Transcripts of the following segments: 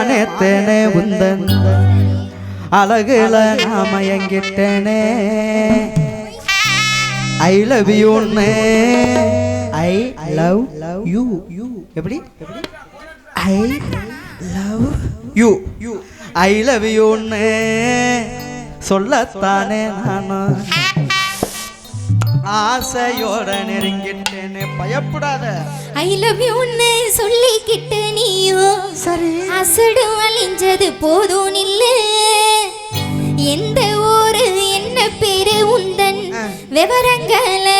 மானேத்தேனே உந்தன். அழகுல நாம எங்கிட்டேனே. ஐ லவ் யூன்னு ஐ லவ் யூ யூ எப்படி? I love you you I love யூன்னு சொல்லத்தானே நானும். ஆசையோட நெருங்கிட்டேனே. பயப்படாத. ஐ லவ் யூன்னு சொல்லிக்கிட்டு நீயோ? சரி. அசடு அழிஞ்சது போதும் நில்லு எந்த ஊரு என்ன பேரு உந்தன். விவரங்களை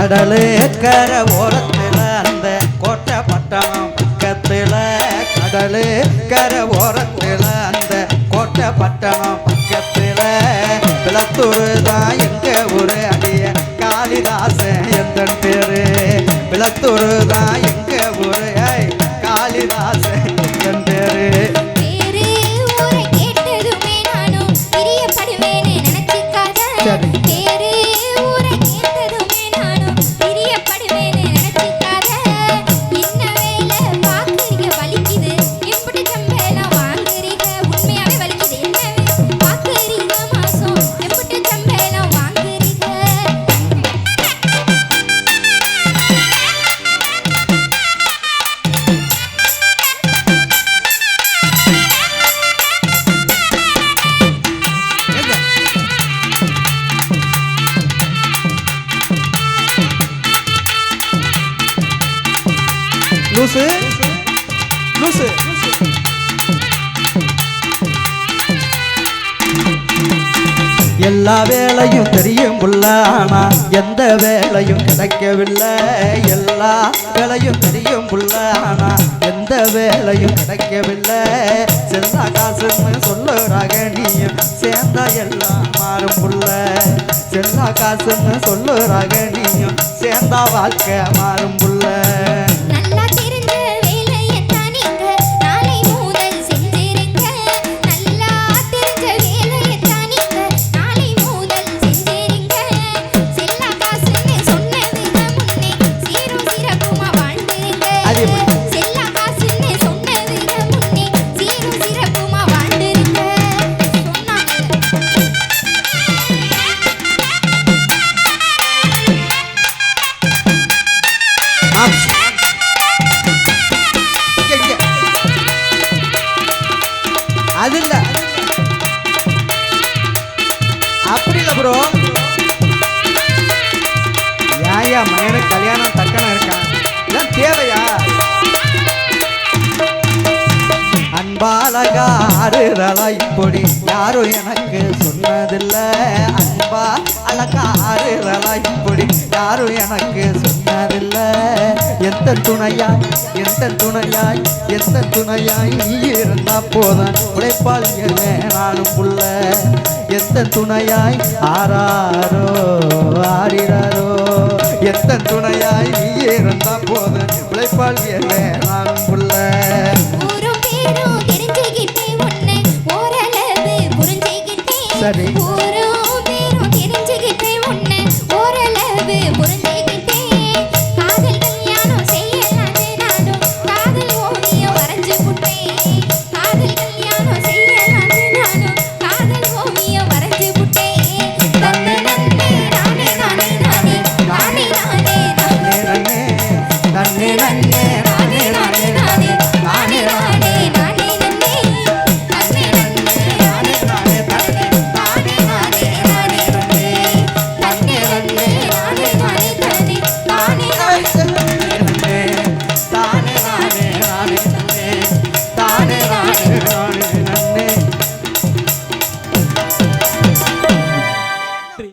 கடலு கர ஓரத்தில் அந்த கோட்டை பட்டணம் பக்கத்தில். கடலு கர ஓரத்தில் அந்த கோட்டை பட்டணம் பக்கத்தில். விளத்தூர் தான் எங்க ஊரு அடிய காளிதாசன் எந்த பேரு? விளத்தூர் தான் லூசு. லூசு. எல்லா வேலையும் தெரியும் புள்ள ஆனா எந்த வேலையும் கிடைக்கவில்லை. எல்லா வேலையும் தெரியும் புள்ள ஆனா எந்த வேலையும் கிடைக்கவில்லை. செல்லா காசுன்னு சொல்லுறாங்க நீயும் சேர்ந்தா எல்லாம் மாறும் புள்ள. செல்லா காசுன்னு சொல்லுறாங்க நீயும் சேர்ந்தா வாழ்க்கை மாறும் புள்ள. அது இல்லை அப்படி இல்லை ப்ரோ ஆறுதலா பொடி. யாரும் எனக்கு சொன்னதில்லை. அன்பா அழகா பொடி. யாரும் எனக்கு சொன்னதில்லை. எந்த துணையாய் எந்த துணையாய் எந்த துணையாய் நீ இருந்தா போதும். உழைப்பால் நானும் புள்ள எந்த துணையாய் ஆறாரோ ஆடிறாரோ எந்த துணையாய் நீ இருந்தா போதும். உழைப்பால் என்ன parei